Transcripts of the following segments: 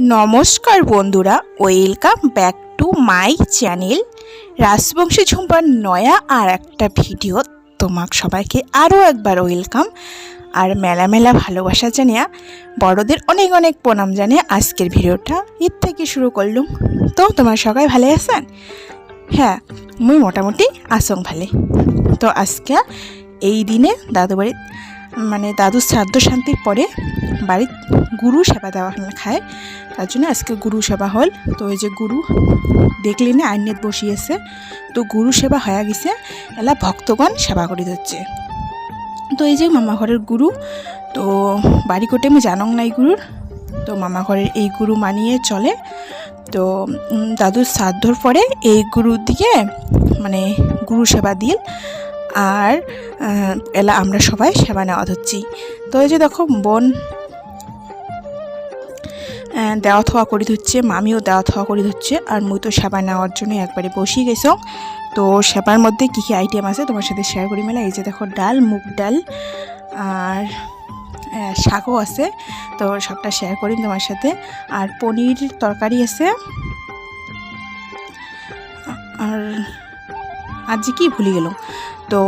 নমস্কার বন্ধুরা, welcome back to my channel Rajbanshi ঝুম্পার নয়া আর একটা ভিডিও। তোমাক সবাইকে আরও একবার ওয়েলকাম। আর মেলা মেলা ভালোবাসা জানিয়া বড়দের অনেক অনেক প্রণাম জানিয়ে আজকের ভিডিওটা এর থেকে শুরু করলুম। তো, তোমার সবাই ভালো আছেন? হ্যাঁ মুই মোটামুটি আসং ভালে। তো আজকে এই দিনে দাদু বাড়ি মানে দাদুর শ্রাদ্ধ শান্তির পরে বাড়ির গুরু সেবা দেওয়া খায়। তার জন্য আজকে গুরু সেবা হল। তো ওই যে গুরু দেখলি না আইনেত বসিয়েছে। তো গুরু সেবা হয়ে গেছে। এলা ভক্তগণ সেবা করে দিচ্ছে। তো এই যে মামা ঘরের গুরু, তো বাড়ি কোটে আমি জানং নাই গুরুর। তো মামা ঘরের এই গুরু মানিয়ে চলে। তো দাদুর শ্রাদ্ধর পরে এই গুরুর দিকে মানে গুরু সেবা দিল। আর এলা আমরা সবাই সেবা নেওয়া হচ্ছি তো এই যে দেখো, বোন দেওয়া থাওয়া করে ধরছে মামিও দেওয়া থাওয়া করে ধরছে আর মুই তো সেবা নেওয়ার জন্য একবারে বসিয়ে গেছ। তো সেবার মধ্যে কী কী আইটেম আছে তোমার সাথে শেয়ার করি মেলা? এই যে দেখো, ডাল, মুগ ডাল, আর শাকও আছে, তো সবটা শেয়ার করি তোমার সাথে। আর পনির তরকারি আছে। আর আজ কি ভুলে গেলাম। তো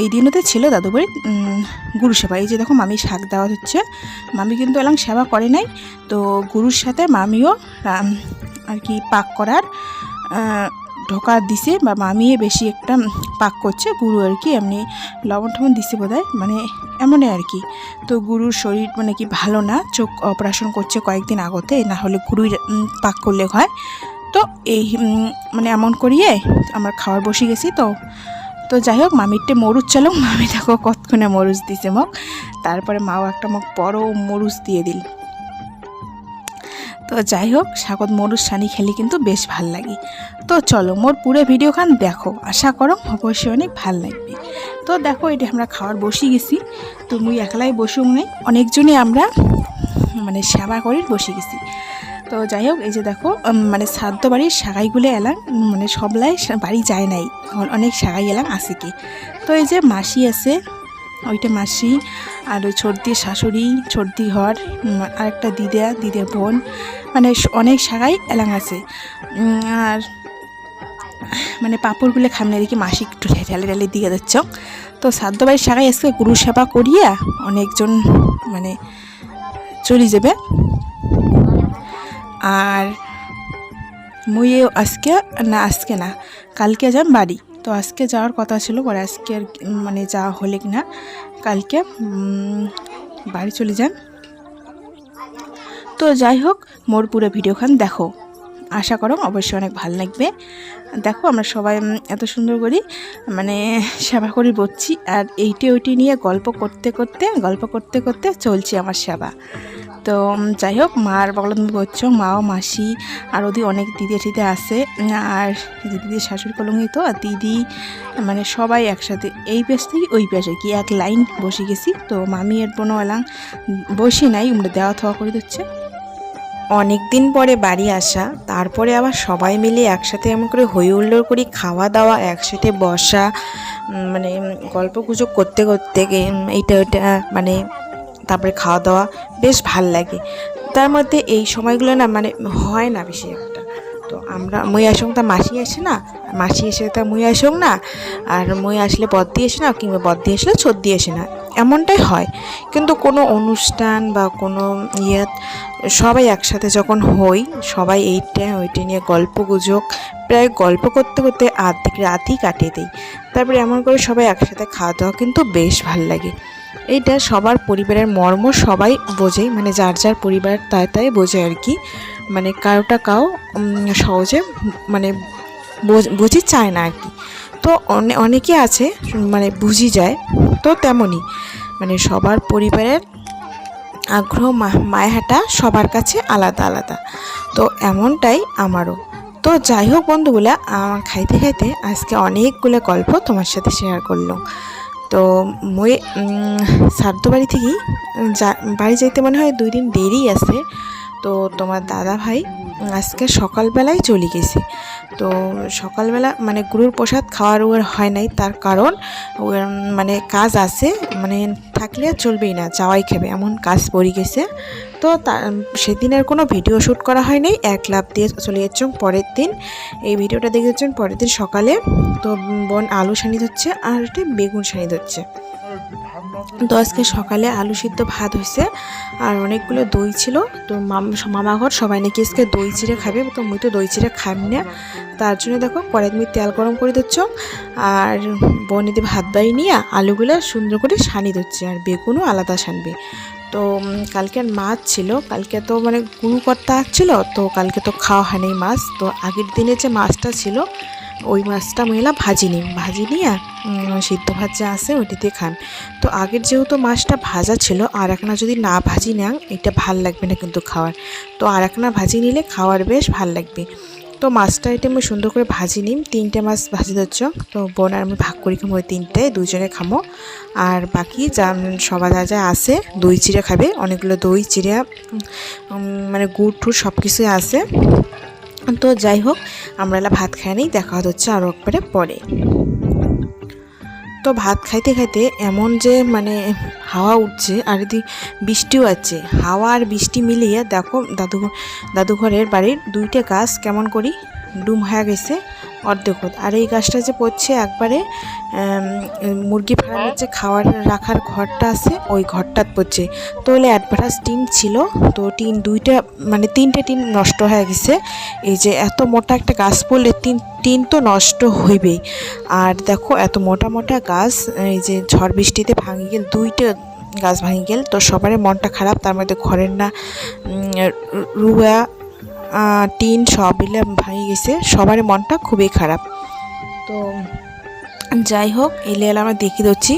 এই দিনতে ছিল দাদু বাড়ির উম, গুরু সেবা। এই যে দেখো মামি শাক দেওয়া হচ্ছে। মামি কিন্তু এলাম সেবা করে নাই। তো গুরুর সাথে মামিও আর কি পাক করার ঢোকা দিছে বা মামিয়ে বেশি একটা পাক করছে। গুরু আর কি এমনি লবণ টবণ দিছে বোধ মানে এমনই আর কি। তো গুরুর শরীর মানে কি ভালো না চোখ অপারেশন করছে কয়েকদিন আগতে না হলে গুরুই পাক করলে হয়। তো এই মানে এমন করিয়ে আমরা খাওয়ার বসে গেছি তো তো যাই হোক, মামিরটে মরুচ চালো। মামি দেখো কতক্ষণে মরুচ দিছে মোক। তারপরে মাও একটা মোক বড় মরুচ দিয়ে দিল। তো যাই হোক স্বাগত মরুচ সানি খেলি কিন্তু বেশ ভালো লাগে। তো চলো, মোর পুরো ভিডিওখান দেখো। আশা করো অবশ্যই অনেক ভালো লাগবে। তো দেখো, এটা আমরা খাওয়ার বসে গেছি। তো মুই একলাই বসুক নাই, অনেকজনই আমরা মানে সেবা করে বসে গেছি। তো যাই হোক, এই যে দেখো মানে শ্রাদ্ধ বাড়ির সাগাইগুলো এলাম মানে সবলাই বাড়ি যায় নাই। অনেক সাগাই এলাম, আছে কি। তো এই যে মাসি আছে, ওইটা মাসি, আর ওই ছোটদি শাশুড়ি, ছর্দি ঘর আর একটা দিদা দিদা বোন মানে অনেক সাগাই এলাং আছে। আর মানে পাপড়গুলো খামনে দেখি মাসি একটু ঢেলে ঢেলে দিয়ে দিচ্ছ তো শ্রাদ্ধ বাড়ির সাগাই আজকে গুরু সেবা করিয়া অনেকজন মানে চলে যাবে। আর মুইও আজকে, না আজকে না, কালকে যাম বাড়ি। তো আজকে যাওয়ার কথা ছিল, পরে আজকে আর মানে যাওয়া হলে না কালকে বাড়ি চলে যান তো যাই হোক, মোর পুরো ভিডিওখান দেখো। আশা করো অবশ্যই অনেক ভালো লাগবে। দেখো আমরা সবাই এত সুন্দর করি মানে সেবা করি বলছি আর এইটি ওইটি নিয়ে গল্প করতে করতে, গল্প করতে করতে চলছে আমার সেবা। তো যাই হোক মার বগল তুমি করছ মাও মাসি, আর ওদি অনেক দিদি টিদি আছে, আর দিদির শাশুড়ি কলঙ্গি তো আর দিদি মানে সবাই একসাথে, এই পেশ থেকে ওই পেশে কি, এক লাইন বসে গেছি, তো মামি এর বোনও এলাম বসি নাই উমরা দেওয়া থাওয়া করে দিচ্ছে। অনেক দিন পরে বাড়ি আসা, তারপরে আবার সবাই মিলে একসাথে এমন করে হই হুল্লোড় করি, খাওয়া দাওয়া, একসাথে বসা মানে গল্প গুজব করতে করতে এইটা ওইটা মানে তারপরে খাওয়া দাওয়া বেশ ভালো লাগে। তার মধ্যে এই সময়গুলো না মানে হয় না বেশি একটা। তো আমরা মই আসং তা মাসি আসে না, মাসি এসে তা মই আসং না, আর মই আসলে বদ্দি আসে না কিংবা বদ বদ্দি আসলে সর্দি আসে না, এমনটাই হয়। কিন্তু কোনো অনুষ্ঠান বা কোনো ইয়ে সবাই একসাথে যখন হই, সবাই এইটা ওইটা নিয়ে গল্প গুজব প্রায় গল্প করতে করতে আর্ধেক রাতই কাটিয়ে দিই। তারপরে এমন করে সবাই একসাথে খাওয়া দাওয়া কিন্তু বেশ ভালো লাগে। এইটা সবার পরিবারের মর্ম, সবাই বোঝে মানে যার যার পরিবার তাই তাই বোঝে আর কি। মানে কারোটা কাউ সহজে মানে বোঝ- চায় না আর কি। তো অনে- অনেকে আছে মানে বুঝি যায়, তো তেমনই। মানে সবার পরিবারের আগ্রহ মায়াহাটা সবার কাছে আলাদা আলাদা। তো এমনটাই আমারও। তো যাই হোক বন্ধুগুলা খাইতে খাইতে আজকে অনেকগুলো গল্প তোমার সাথে শেয়ার করলাম। তো মই সাদ্দ বাড়ি থেকেই যা, বাড়ি যাইতে মনে হয় দুই দিন দেরি আছে। তো তোমার দাদা ভাই আজকে সকালবেলায় চলে গেছে। তো সকালবেলা মানে গুরুর প্রসাদ খাওয়ার ওর হয় নাই, তার কারণ মানে কাজ আছে মানে থাকলে চলবেই না চাওয়াই খেবে, এমন কাজ পড়ে গেছে। তো সেদিন আর কোনো ভিডিও শ্যুট করা হয়নি, এক লাভ দিয়ে চলে যাচ্ছ পরের দিন। এই ভিডিওটা দেখে যাচ্ছেন পরের দিন সকালে। তো বোন আলু সানি ধরছে আর একটা বেগুন সানি ধরছে। তো আজকে সকালে আলু সিদ্ধ ভাত হয়েছে, আর অনেকগুলো দই ছিল। তো মাম- ঘর সবাই নাকি আজকে দই চিড়ে খাবে, তো মুই তো দই চিড়ে খাবি না। তার জন্য দেখো পরে তুমি তেল গরম করে দিচ্ছ, আর বনেদি ভাত বাই নিয়ে আলুগুলো সুন্দর করে সানি দিচ্ছে আর বেগুনও আলাদা সানবে। তো কালকে মাছ ছিল, কালকে তো মানে গুরু কর্তা আসছিল তো কালকে তো খাওয়া হয়নি মাছ। তো আগের দিনে যে মাছটা ছিল ওই মাছটা মহিলা ভাজি নিম, ভাজি নিয়ে সিদ্ধ ভাত যা আছে ওইটি দিয়ে খান। তো আগের যেহেতু মাছটা ভাজা ছিল আর একনা যদি না ভাজি নেন, এটা ভালো লাগবে না কিন্তু খাওয়ার। তো আর একনা ভাজি নিলে খাওয়ার বেশ ভালো লাগবে। তো মাছটা এটা আমি সুন্দর করে ভাজি নিম, তিনটে মাছ ভাজি দিচ্ছ তো বোন আর আমি ভাগ করি খামো ওই তিনটে দুজনে খামো। আর বাকি যা সবাই যা যা আছে, দই চিড়ে খাবে, অনেকগুলো দই, চিড়া মানে গুড় টুড় সব কিছুই আছে। তো যাই হোক, আমরা এলা ভাত খাই নি দেখা হচ্ছে আরও একবারে পরে। তো ভাত খাইতে খাইতে এমন যে মানে হাওয়া উঠছে, আর এদি বৃষ্টিও আছে। হাওয়া আর বৃষ্টি মিলিয়ে দেখো দাদু, দাদুঘরের বাড়ির দুইটা গাছ কেমন করি ডুম হয়ে গেছে। অর্ধেক আর এই গাছটা যে পড়ছে একবারে মুরগি ফার্মের যে খাওয়ার, রাখার ঘরটা আছে, ওই ঘরটাত পড়ছে। তো হলে অ্যাডভার্টাইজ টিন ছিল, তো টিন দুইটা মানে তিনটে টিন নষ্ট হয়ে গেছে। এই যে এত মোটা একটা গাছ পড়লে তিন, টিন তো নষ্ট হইবেই। আর দেখো, এত মোটা মোটা গাছ, এই যে ঝড় বৃষ্টিতে ভাঙি গেল, দুইটা গাছ ভাঙি গেল, তো সবারই মনটা খারাপ, তার মধ্যে ঘরের না রুয়া টিন সব মিলে ভাঙি গেছে। সবারই মনটা খুবই খারাপ। তো যাই হোক এলে এলে আমরা দেখি দিচ্ছি।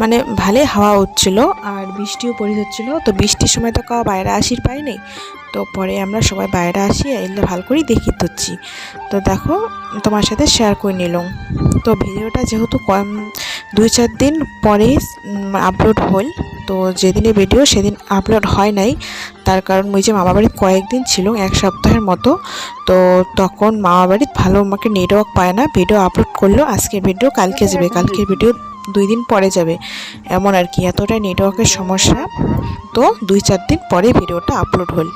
মানে ভালোই হাওয়া হচ্ছিল আর বৃষ্টিও পড়ে হচ্ছিল তো বৃষ্টির সময় তো কাউ বাইরে আসির পাইনি তো পরে আমরা সবাই বাইরে আসি এলে ভালো করেই দেখি দিচ্ছি। তো দেখো, তোমার সাথে শেয়ার করে নিলাম। তো ভিডিওটা যেহেতু কম, দুই চার দিন পরে আপলোড হল। তো যেদিনে ভিডিও সেদিন আপলোড হয় নাই। তার কারণ ওই যে মামা বাড়ির কয়েকদিন ছিল, এক সপ্তাহের মতো। তো তখন মামা বাড়ির ভালো আমাকে নেটওয়ার্ক পায় না ভিডিও আপলোড করল। আজকের ভিডিও কালকে যাবে, কালকের ভিডিও দুই দিন পরে যাবে। এমন আর কি, এতটাই নেটওয়ার্কের সমস্যা। তো দুই চার দিন পরে ভিডিওটা আপলোড হল।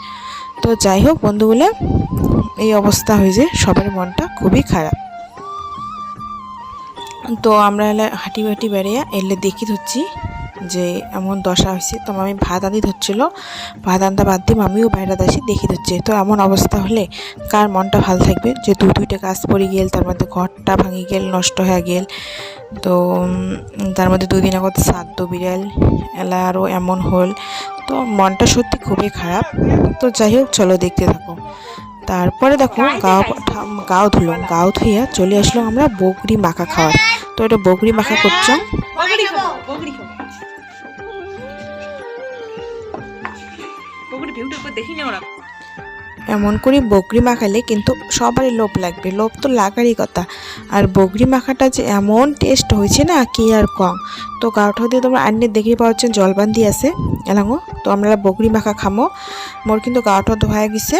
তো যাই হোক বন্ধুগুলো এই অবস্থা হয়েছে, সবার মনটা খুবই খারাপ। তো আমরা হাঁটি বাটি বেরিয়ে এলে দেখি ধরছি। যে এমন দশা হয়েছে তো আমি ভাত আনি ধরছিল। ভাত আনতে বাদ দিয়ে আমিও বাইরে আসি দেখি ধরছে। তো এমন অবস্থা হলে কার মনটা ভালো থাকবে? যে দু দুইটা গাছ পড়ে গেল তার মধ্যে ঘরটা ভাঙি গেল নষ্ট হয়ে গেল। তো তার মধ্যে দুদিন আগত সাদ্য বিড়াল এলা আরও এমন হল। তো মনটা সত্যি খুবই খারাপ। তো যাই হোক চলো দেখতে থাকো। তারপরে দেখো গাও গাও ধুলো। গাও ধুইয়া চলে আসলো আমরা বগরি মাখা খাওয়ার। তো এটা বগরি মাখা করছাম করে দেখি না ওরা। এমন করে বগরি মাখালে কিন্তু সবারই লোভ লাগবে। লোভ তো লাগারই কথা। আর বগরি মাখাটা যে এমন টেস্ট হয়েছে না, কি আর কম। তো গাউঠা দিয়ে তোমরা আন্নে দেখে পাচ্ছেন জলবান্দি আছে, এলাঙ্গো। তো আমরা বগরি মাখা খামো। মোর কিন্তু গাউঠা ধোয়া গেছে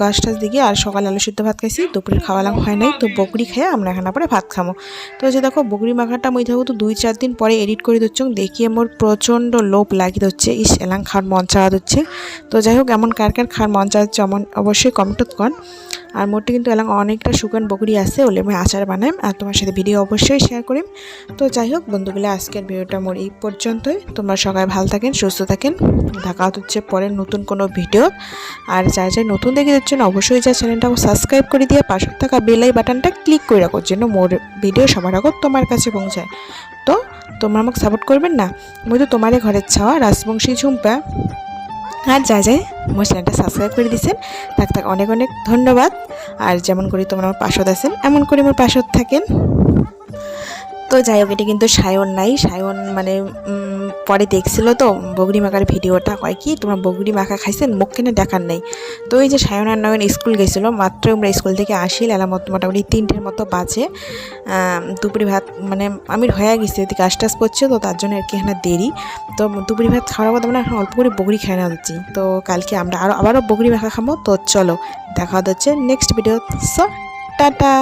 গাছ টাছ দিকে। আর সকালে আলু সিদ্ধ ভাত খাইছি, দুপুরে খাওয়ালাম হয় নাই। তো বগরি খেয়ে আমরা এখানে পরে ভাত খামো। তো যে দেখো বগরি মাখাটা মই থাকব তো দুই চার দিন পরে এডিট করে দিচ্ছ। দেখিয়ে মোর প্রচণ্ড লোভ লাগিয়ে দিচ্ছে ইস, এলাং খাওয়ার মন চাওয়া দিচ্ছে তো যাই হোক, এমন কার কার খাওয়ার মন চাচ্ছে এমন অবশ্যই কমেন্ট কর আর মোটে কিন্তু এলাকা অনেকটা শুকান বকরি আছে ওলে আমি আচার বানাই আর তোমার সাথে ভিডিও অবশ্যই শেয়ার করিম। তো যাই হোক বন্ধুগুলো, আজকের ভিডিওটা মোর এই পর্যন্তই। তোমরা সবাই ভালো থাকেন, সুস্থ থাকেন। দেখা হচ্ছে পরের নতুন কোনো ভিডিও। আর যাই যাই নতুন দেখে দিচ্ছেন অবশ্যই যা চ্যানেলটা সাবস্ক্রাইব করে দিয়ে পাশে থাকা বেলাই বাটনটা ক্লিক করে রাখো যেন মোর ভিডিও সবার আগত তোমার কাছে পৌঁছায়। তো তোমরা আমাকে সাপোর্ট করবেন না? মই তো তোমারই ঘরের ছাওয়া, রাজবংশী ঝুম্পা। আর যা যায় মোর চ্যানেলটা সাবস্ক্রাইব করে দিয়েছেন। তাক তাক অনেক অনেক ধন্যবাদ। আর যেমন করে তোমরা আমার পাশত আছেন, এমন করে আমার পাশত থাকেন। তো যাই হোক, এটা কিন্তু সায়ন নাই। সায়ন মানে পরে দেখছিল তো বগরি মাখার ভিডিওটা, কয় কি তোমরা বগরি মাখা খাইছেন মুখ কেনে দেখার নেই। তো এই যে সায়নার নয়ন স্কুল গেছিল, মাত্র আমরা স্কুল থেকে আসি মতো মোটামুটি তিনটের মতো বাজে। দুপুরি ভাত মানে আমি হয়ে গেছি, এদিকে কাজ টাজ করছে তো তার জন্য আর কি এখানে দেরি। তো দুপুরি ভাত খাওয়ার মতো আমরা এখন অল্প করে বগরি খাই না দিচ্ছি তো কালকে আমরা আরও আবারও বগরি মাখা খাব তো চলো, দেখা হচ্ছে নেক্সট ভিডিও সো টাটা!